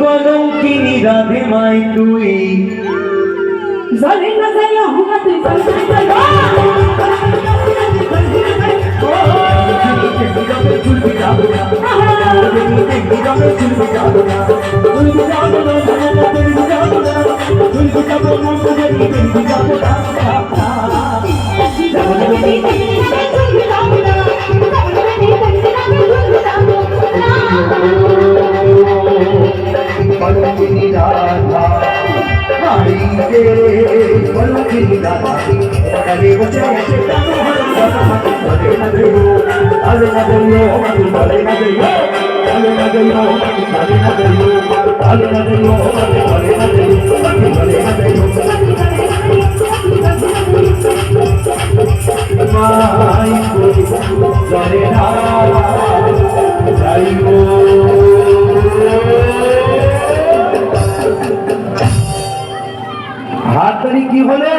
কলঙ্কিনী রাধে মাই তুই। জানি না জানি হুমা তুই Jai Jai তাড়াতাড়ি কি হলো?